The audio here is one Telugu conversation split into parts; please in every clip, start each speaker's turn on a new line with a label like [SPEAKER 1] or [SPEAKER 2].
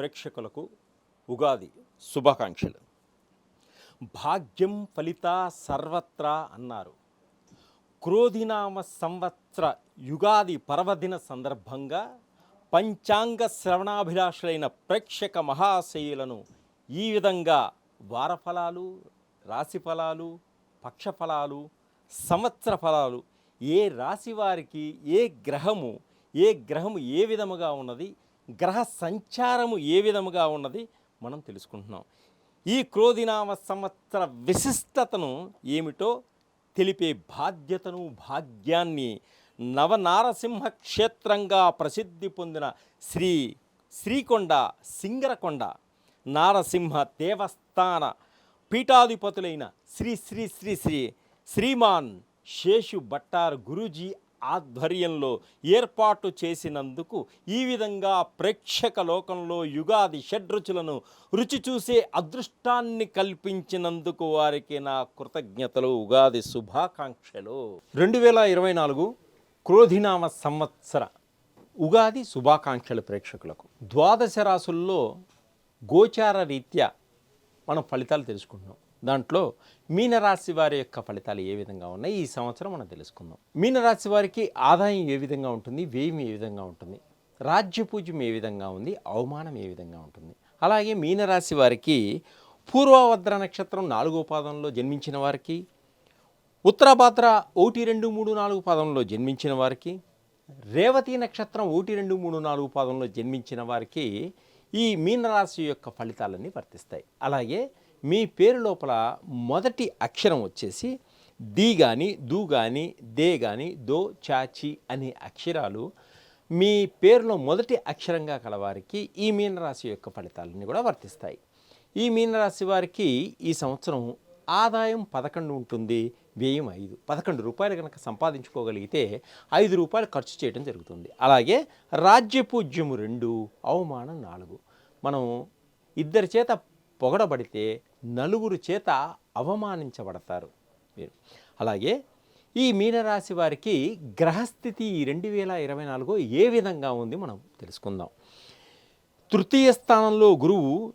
[SPEAKER 1] ప్రేక్షకులకు ఉగాది శుభాకాంక్షలు. భాగ్యం ఫలిత సర్వత్రా అన్నారు. క్రోధినామ సంవత్సర యుగాది పర్వదిన సందర్భంగా పంచాంగ శ్రవణాభిలాషులైన ప్రేక్షక మహాశయులను ఈ విధంగా వారఫలాలు రాశిఫలాలు పక్షఫలాలు సంవత్సర ఫలాలు ఏ రాశి వారికి ఏ గ్రహము ఏ గ్రహము ఏ విధముగా ఉన్నది గ్రహ సంచారము ఏ విధముగా ఉన్నది మనం తెలుసుకుంటున్నాం. ఈ క్రోధినామ సంవత్సర విశిష్టతను ఏమిటో తెలిపే బాధ్యతను భాగ్యాన్ని నవనారసింహ క్షేత్రంగా ప్రసిద్ధి పొందిన శ్రీ శ్రీకొండ సింగరకొండ నారసింహ దేవస్థాన పీఠాధిపతులైన శ్రీ శ్రీ శ్రీ శ్రీ శ్రీమాన్ శేషు భట్టార్ గురూజీ ఆధ్వర్యంలో ఏర్పాటు చేసినందుకు ఈ విధంగా ప్రేక్షక లోకంలో యుగాది షడ్రుచులను రుచి చూసే అదృష్టాన్ని కల్పించినందుకు వారికి నా కృతజ్ఞతలు. ఉగాది శుభాకాంక్షలు. రెండు వేల ఇరవై నాలుగు క్రోధినామ సంవత్సర ఉగాది శుభాకాంక్షలు ప్రేక్షకులకు. ద్వాదశ రాసుల్లో గోచార రీత్యా మనం ఫలితాలు తెలుసుకుంటున్నాం. దాంట్లో మీనరాశి వారి యొక్క ఫలితాలు ఏ విధంగా ఉన్నాయి? ఈ సంవత్సరం మనం తెలుసుకుందాం. మీనరాశి వారికి ఆదాయం ఏ విధంగా ఉంటుంది? వ్యయం ఏ విధంగా ఉంటుంది? రాజ్యపూజ్యం ఏ విధంగా ఉంది? అవమానం ఏ విధంగా ఉంటుంది? అలాగే మీనరాశి వారికి పూర్వభద్ర నక్షత్రం నాలుగో పాదంలో జన్మించిన వారికి ఉత్తరాభాద్ర ఒకటి రెండు మూడు నాలుగు పాదంలో జన్మించిన వారికి రేవతి నక్షత్రం ఒకటి రెండు మూడు నాలుగు పాదంలో జన్మించిన వారికి ఈ మీనరాశి యొక్క ఫలితాలన్నీ వర్తిస్తాయి. అలాగే మీ పేరు లోపల మొదటి అక్షరం వచ్చేసి డి కానీ దూ కానీ దే కానీ దో చాచి అనే అక్షరాలు మీ పేరులో మొదటి అక్షరంగా కలవారికి ఈ మీనరాశి యొక్క ఫలితాలన్నీ కూడా వర్తిస్తాయి. ఈ మీనరాశి వారికి ఈ సంవత్సరం ఆదాయం పదకొండు ఉంటుంది వ్యయం ఐదు. పదకొండు రూపాయలు కనుక సంపాదించుకోగలిగితే ఐదు రూపాయలు ఖర్చు చేయడం జరుగుతుంది. అలాగే రాజ్యపూజ్యము రెండు అవమానం నాలుగు. మనం ఇద్దరి చేత పొగడబడితే నలుగురు చేత అవమానించబడతారు మీరు. అలాగే ఈ మీనరాశి వారికి గ్రహస్థితి రెండు వేల ఇరవై నాలుగు ఏ విధంగా ఉంది మనం తెలుసుకుందాం. తృతీయ స్థానంలో గురువు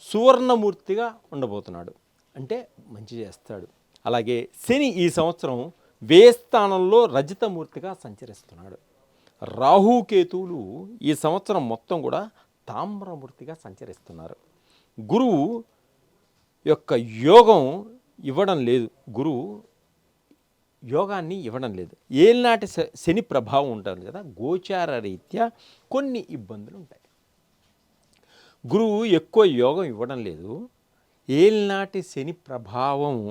[SPEAKER 1] సువర్ణమూర్తిగా ఉండబోతున్నాడు. అంటే మంచి చేస్తాడు. అలాగే శని ఈ సంవత్సరం వే స్థానంలో రజతమూర్తిగా సంచరిస్తున్నాడు. రాహుకేతువులు ఈ సంవత్సరం మొత్తం కూడా తామ్రమూర్తిగా సంచరిస్తున్నారు. గురువు యొక్క యోగం ఇవ్వడం లేదు. గురువు యోగాన్ని ఇవ్వడం లేదు. ఏలినాటి శ- శని ప్రభావం ఉంటుంది కదా గోచార రీత్యా కొన్ని ఇబ్బందులు ఉంటాయి. గురువు ఎక్కువ యోగం ఇవ్వడం లేదు. ఏలినాటి శని ప్రభావం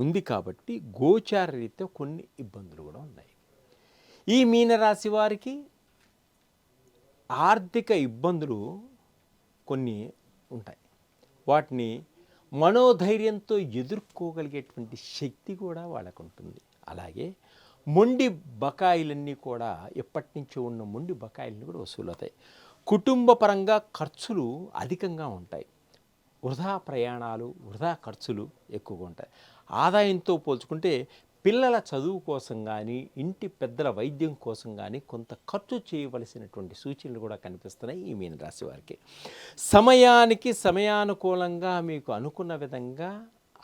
[SPEAKER 1] ఉంది కాబట్టి గోచార రీత్యా కొన్ని ఇబ్బందులు కూడా ఉన్నాయి. ఈ మీనరాశి వారికి ఆర్థిక ఇబ్బందులు కొన్ని ఉంటాయి. వాటిని మనోధైర్యంతో ఎదుర్కోగలిగేటువంటి శక్తి కూడా వాళ్ళకు ఉంటుంది అలాగే మొండి బకాయిలన్నీ కూడా ఎప్పటి నుంచో ఉన్న మొండి బకాయిలన్నీ కూడా వసూలవుతాయి. కుటుంబ పరంగా ఖర్చులు అధికంగా ఉంటాయి. వృధా ప్రయాణాలు వృధా ఖర్చులు ఎక్కువగా ఉంటాయి. ఆదాయంతో పోల్చుకుంటే పిల్లల చదువు కోసం కానీ ఇంటి పెద్దల వైద్యం కోసం కానీ కొంత ఖర్చు చేయవలసినటువంటి సూచనలు కూడా కనిపిస్తున్నాయి ఈ మీనరాశి వారికి. సమయానికి సమయానుకూలంగా మీకు అనుకున్న విధంగా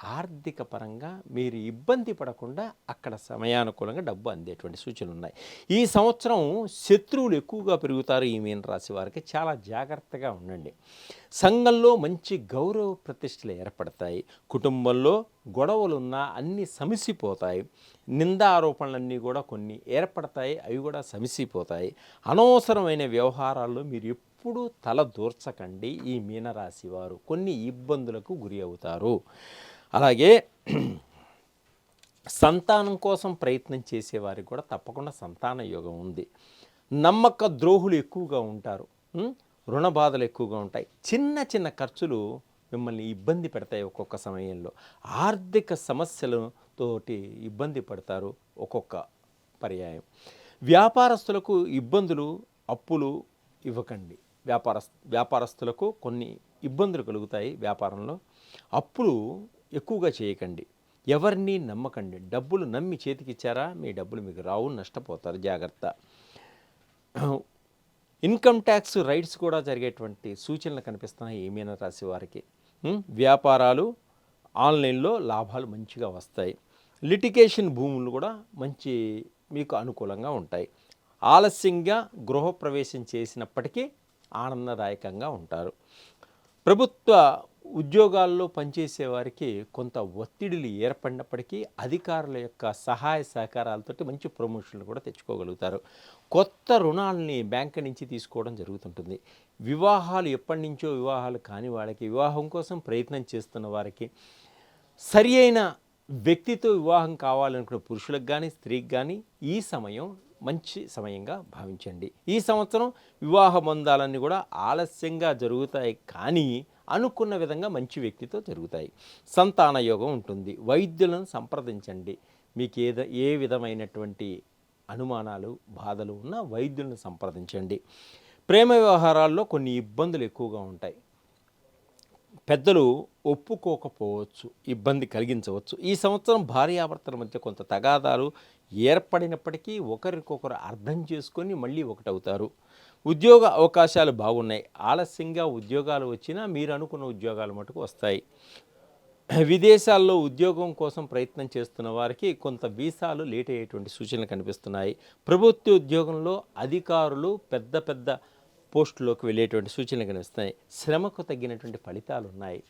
[SPEAKER 1] ఆర్థిక పరంగా మీరు ఇబ్బంది పడకుండా అక్కడ సమయానుకూలంగా డబ్బు అందేటువంటి సూచనలు ఉన్నాయి. ఈ సంవత్సరం శత్రువులు ఎక్కువగా పెరుగుతారు ఈ మీన రాశి వారికి. చాలా జాగ్రత్తగా ఉండండి. సంఘంలో మంచి గౌరవ ప్రతిష్టలు ఏర్పడతాయి. కుటుంబంలో గొడవలున్నా అన్నీ సమిసిపోతాయి. నిందారోపణలన్నీ కూడా కొన్ని ఏర్పడతాయి. అవి కూడా సమిసిపోతాయి. అనవసరమైన వ్యవహారాల్లో మీరు ఎప్పుడూ తల దూర్చకండి. ఈ మీనరాశి వారు కొన్ని ఇబ్బందులకు గురి అవుతారు. అలాగే సంతానం కోసం ప్రయత్నం చేసేవారికి కూడా తప్పకుండా సంతాన యోగం ఉంది. నమ్మక ద్రోహులు ఎక్కువగా ఉంటారు. రుణ బాధలు ఎక్కువగా ఉంటాయి. చిన్న చిన్న ఖర్చులు మిమ్మల్ని ఇబ్బంది పెడతాయి ఒక్కొక్క సమయంలో. ఆర్థిక సమస్యలతోటి ఇబ్బంది పడతారు ఒక్కొక్క పర్యాయం. వ్యాపారస్తులకు ఇబ్బందులు అప్పులు ఇవ్వకండి. వ్యాపార వ్యాపారస్తులకు కొన్ని ఇబ్బందులు కలుగుతాయి వ్యాపారంలో. అప్పులు ఎక్కువగా చేయకండి. ఎవరిని నమ్మకండి. డబ్బులు నమ్మి చేతికిచ్చారా? మీ డబ్బులు మీకు రావు నష్టపోతారు. జాగ్రత్త. ఇన్కమ్ ట్యాక్స్ రైట్స్ కూడా జరిగేటువంటి సూచనలు కనిపిస్తున్నాయి ఏమైనా రాసేవారికి వారికి? వ్యాపారాలు ఆన్లైన్లో లాభాలు మంచిగా వస్తాయి. లిటిగేషన్ భూములు కూడా మంచి మీకు అనుకూలంగా ఉంటాయి. ఆలస్యంగా గృహప్రవేశం చేసినప్పటికీ ఆనందదాయకంగా ఉంటారు. ప్రభుత్వ ఉద్యోగాల్లో పనిచేసే వారికి కొంత ఒత్తిడిలు ఏర్పడినప్పటికీ అధికారుల యొక్క సహాయ సహకారాలతోటి మంచి ప్రమోషన్లు కూడా తెచ్చుకోగలుగుతారు. కొత్త రుణాలని బ్యాంక్ నుంచి తీసుకోవడం జరుగుతుంటుంది. వివాహాలు ఎప్పటి నుంచో వివాహాలు కాని వాళ్ళకి వివాహం కోసం ప్రయత్నం చేస్తున్న వారికి సరి అయిన వ్యక్తితో వివాహం కావాలనుకున్న పురుషులకు కానీ స్త్రీకి కానీ ఈ సమయం మంచి సమయంగా భావించండి. ఈ సంవత్సరం వివాహ బంధాలన్నీ కూడా ఆలస్యంగా జరుగుతాయి కానీ అనుకున్న విధంగా మంచి వ్యక్తితో జరుగుతాయి సంతాన యోగం ఉంటుంది. వైద్యులను సంప్రదించండి. మీకు ఏద ఏ విధమైనటువంటి అనుమానాలు బాధలు ఉన్నా వైద్యులను సంప్రదించండి. ప్రేమ వ్యవహారాల్లో కొన్ని ఇబ్బందులు ఎక్కువగా ఉంటాయి. పెద్దలు ఒప్పుకోకపోవచ్చు ఇబ్బంది కలిగించవచ్చు. ఈ సంవత్సరం భార్యాభర్తల మధ్య కొంత తగాదాలు ఏర్పడినప్పటికీ ఒకరికొకరు అర్థం చేసుకొని మళ్ళీ ఒకటవుతారు. ఉద్యోగ అవకాశాలు బాగున్నాయి. ఆలస్యంగా ఉద్యోగాలు వచ్చినా మీరు అనుకున్న ఉద్యోగాలు మటుకు వస్తాయి. విదేశాల్లో ఉద్యోగం కోసం ప్రయత్నం చేస్తున్న వారికి కొంత వీసాలు లేట్ అయ్యేటువంటి సూచనలు కనిపిస్తున్నాయి. ప్రభుత్వ ఉద్యోగంలో అధికారులు పెద్ద పెద్ద పోస్టులోకి వెళ్ళేటువంటి సూచనలు కనిపిస్తున్నాయి. శ్రమకు తగ్గినటువంటి ఫలితాలు ఉన్నాయి.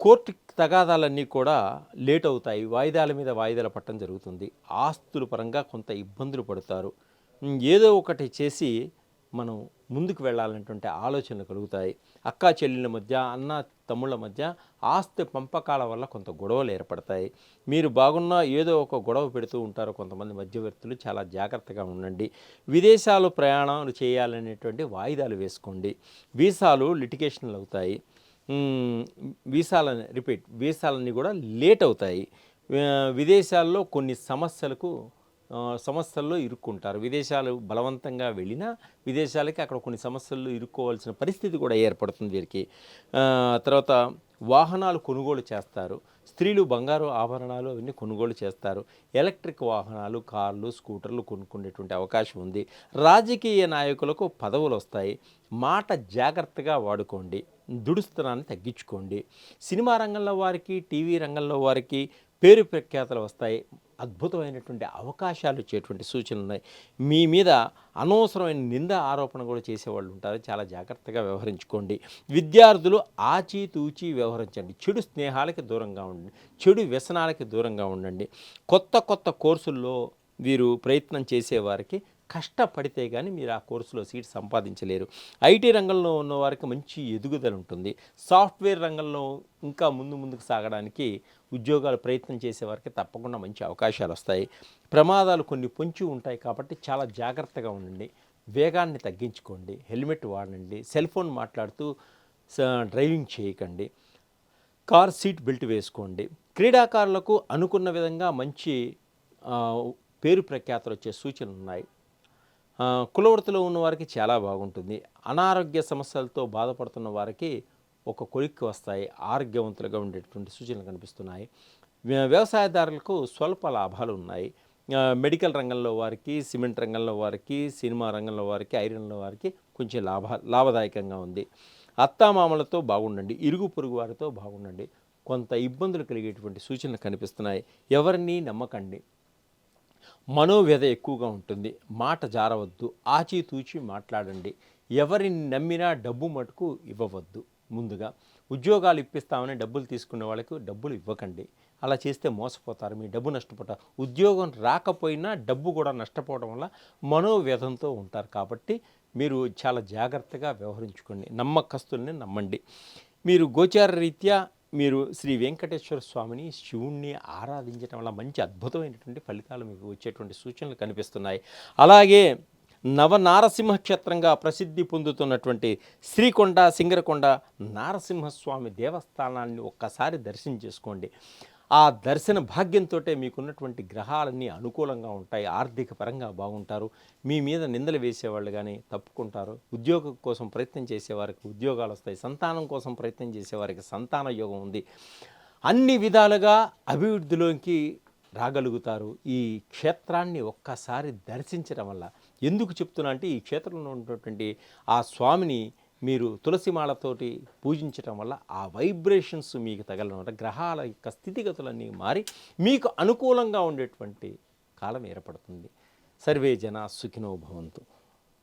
[SPEAKER 1] కోర్టు తగాదాలన్నీ కూడా లేట్ అవుతాయి. వాయిదాల మీద వాయిదాలు పట్టడం జరుగుతుంది. ఆస్తుల పరంగా కొంత ఇబ్బందులు పడతారు. ఏదో ఒకటి చేసి మనం ముందుకు వెళ్ళాలనేటువంటి ఆలోచనలు కలుగుతాయి. అక్కా చెల్లెళ్ళ మధ్య అన్న తమ్ముళ్ళ మధ్య ఆస్తి పంపకాల వల్ల కొంత గొడవలు ఏర్పడతాయి. మీరు బాగున్నా ఏదో ఒక గొడవ పెడుతూ ఉంటారు కొంతమంది మధ్యవర్తులు. చాలా జాగ్రత్తగా ఉండండి. విదేశాలు ప్రయాణాలు చేయాలనేటువంటి వాయిదాలు వేసుకోండి. వీసాలు లిటిగేషన్లు అవుతాయి. వీసాలని రిపీట్ వీసాలన్నీ కూడా లేట్ అవుతాయి. విదేశాల్లో కొన్ని సమస్యలకు సమస్యల్లో ఇరుక్కుంటారు. విదేశాలు బలవంతంగా వెళ్ళినా విదేశాలకి అక్కడ కొన్ని సమస్యల్లో ఇరుక్కోవాల్సిన పరిస్థితి కూడా ఏర్పడుతుంది వీరికి. తర్వాత వాహనాలు కొనుగోలు చేస్తారు. స్త్రీలు బంగారు ఆభరణాలు అవన్నీ కొనుగోలు చేస్తారు. ఎలక్ట్రిక్ వాహనాలు కార్లు స్కూటర్లు కొనుక్కునేటువంటి అవకాశం ఉంది. రాజకీయ నాయకులకు పదవులు వస్తాయి. మాట జాగ్రత్తగా వాడుకోండి. దుడుస్తనాన్ని తగ్గించుకోండి. సినిమా రంగంలో వారికి టీవీ రంగంలో వారికి పేరు ప్రఖ్యాతలు వస్తాయి. అద్భుతమైనటువంటి అవకాశాలు ఇచ్చేటువంటి సూచనలు ఉన్నాయి. మీ మీద అనవసరమైన నింద ఆరోపణ కూడా చేసేవాళ్ళు ఉంటారు. చాలా జాగ్రత్తగా వ్యవహరించుకోండి. విద్యార్థులు ఆచితూచి వ్యవహరించండి. చెడు స్నేహాలకి దూరంగా ఉండండి. చెడు వ్యసనాలకి దూరంగా ఉండండి. కొత్త కొత్త కోర్సుల్లో వీరు ప్రయత్నం చేసేవారికి కష్టపడితే కానీ మీరు ఆ కోర్సులో సీట్ సంపాదించలేరు. ఐటీ రంగంలో ఉన్న వారికి మంచి ఎదుగుదల ఉంటుంది. సాఫ్ట్వేర్ రంగంలో ఇంకా ముందు ముందుకు సాగడానికి ఉద్యోగాలు ప్రయత్నం చేసే వారికి తప్పకుండా మంచి అవకాశాలు వస్తాయి. ప్రమాదాలు కొన్ని పొంచి ఉంటాయి కాబట్టి చాలా జాగ్రత్తగా ఉండండి. వేగాన్ని తగ్గించుకోండి. హెల్మెట్ వాడండి. సెల్ ఫోన్ మాట్లాడుతూ డ్రైవింగ్ చేయకండి. కార్ సీట్ బెల్ట్ వేసుకోండి. క్రీడాకారులకు అనుకున్న విధంగా మంచి పేరు ప్రఖ్యాతలు వచ్చే సూచనలు ఉన్నాయి కులవృత్తిలో ఉన్న వారికి చాలా బాగుంటుంది. అనారోగ్య సమస్యలతో బాధపడుతున్న వారికి ఒక కొలిక్కి వస్తాయి. ఆరోగ్యవంతులుగా ఉండేటువంటి సూచనలు కనిపిస్తున్నాయి. వ్యవసాయదారులకు స్వల్ప లాభాలు ఉన్నాయి. మెడికల్ రంగంలో వారికి సిమెంట్ రంగంలో వారికి సినిమా రంగంలో వారికి ఐరన్లో వారికి కొంచెం లాభ లాభదాయకంగా ఉంది. అత్తామామలతో బాగుండండి. ఇరుగు పొరుగు వారితో బాగుండండి. కొంత ఇబ్బందులు కలిగేటువంటి సూచనలు కనిపిస్తున్నాయి. ఎవరిని నమ్మకండి. మనోవ్యధ ఎక్కువగా ఉంటుంది. మాట జారవద్దు. ఆచితూచి మాట్లాడండి. ఎవరిని నమ్మినా డబ్బు మటుకు ఇవ్వవద్దు. ముందుగా ఉద్యోగాలు ఇప్పిస్తామని డబ్బులు తీసుకునే వాళ్ళకు డబ్బులు ఇవ్వకండి. అలా చేస్తే మోసపోతారు. మీ డబ్బు నష్టపోతారు. ఉద్యోగం రాకపోయినా డబ్బు కూడా నష్టపోవడం వల్ల మనోవ్యధంతో ఉంటారు. కాబట్టి మీరు చాలా జాగ్రత్తగా వ్యవహరించుకోండి. నమ్మకస్తుల్ని నమ్మండి. మీరు గోచార రీత్యా మీరు శ్రీ వెంకటేశ్వర స్వామిని శివుణ్ణి ఆరాధించడం వల్ల మంచి అద్భుతమైనటువంటి ఫలితాలు మీకు వచ్చేటువంటి సూచనలు కనిపిస్తున్నాయి. అలాగే నవనారసింహ క్షేత్రంగా ప్రసిద్ధి పొందుతున్నటువంటి శ్రీకొండ సింగరకొండ నారసింహస్వామి దేవస్థానాన్ని ఒక్కసారి దర్శనం చేసుకోండి. ఆ దర్శన భాగ్యంతో మీకున్నటువంటి గ్రహాలన్నీ అనుకూలంగా ఉంటాయి ఆర్థిక పరంగా బాగుంటారు. మీ మీద నిందలు వేసేవాళ్ళు కానీ తప్పుకుంటారు. ఉద్యోగం కోసం ప్రయత్నం చేసేవారికి ఉద్యోగాలు వస్తాయి. సంతానం కోసం ప్రయత్నం చేసేవారికి సంతాన యోగం ఉంది. అన్ని విధాలుగా అభివృద్ధిలోకి రాగలుగుతారు. ఈ క్షేత్రాన్ని ఒక్కసారి దర్శించడం వల్ల. ఎందుకు చెప్తున్నా అంటే ఈ క్షేత్రంలో ఉన్నటువంటి ఆ స్వామిని మీరు తులసిమాలతోటి పూజించటం వల్ల ఆ వైబ్రేషన్స్ మీకు తగలడం వల్ల గ్రహాల యొక్క స్థితిగతులన్నీ మారి మీకు అనుకూలంగా ఉండేటువంటి కాలం ఏర్పడుతుంది. సర్వే జన సుఖినో భవంతు.